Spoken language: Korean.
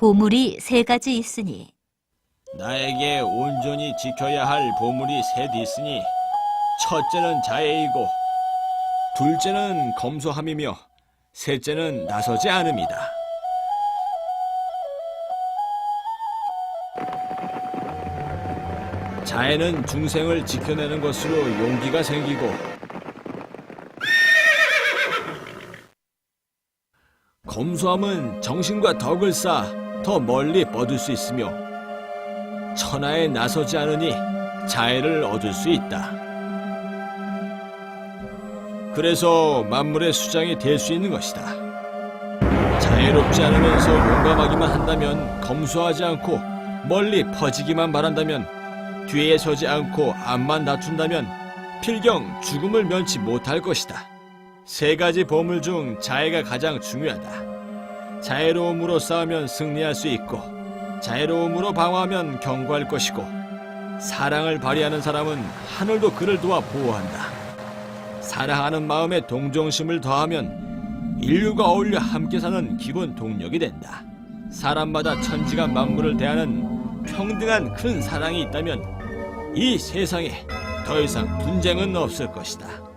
보물이 세 가지 있으니 나에게 온전히 지켜야 할 보물이 셋 있으니 첫째는 자애이고 둘째는 검소함이며 셋째는 나서지 않음이다. 자애는 중생을 지켜내는 것으로 용기가 생기고 검소함은 정신과 덕을 쌓아 더 멀리 뻗을 수 있으며 천하에 나서지 않으니 자애를 얻을 수 있다. 그래서 만물의 수장이 될 수 있는 것이다. 자애롭지 않으면서 용감하기만 한다면 검소하지 않고 멀리 퍼지기만 바란다면 뒤에 서지 않고 앞만 낮춘다면 필경 죽음을 면치 못할 것이다. 세 가지 보물 중 자애가 가장 중요하다. 자애로움으로 싸우면 승리할 수 있고 자애로움으로 방어하면 경고할 것이고 사랑을 발휘하는 사람은 하늘도 그를 도와 보호한다. 사랑하는 마음에 동정심을 더하면 인류가 어울려 함께 사는 기본 동력이 된다. 사람마다 천지가 만물을 대하는 평등한 큰 사랑이 있다면 이 세상에 더 이상 분쟁은 없을 것이다.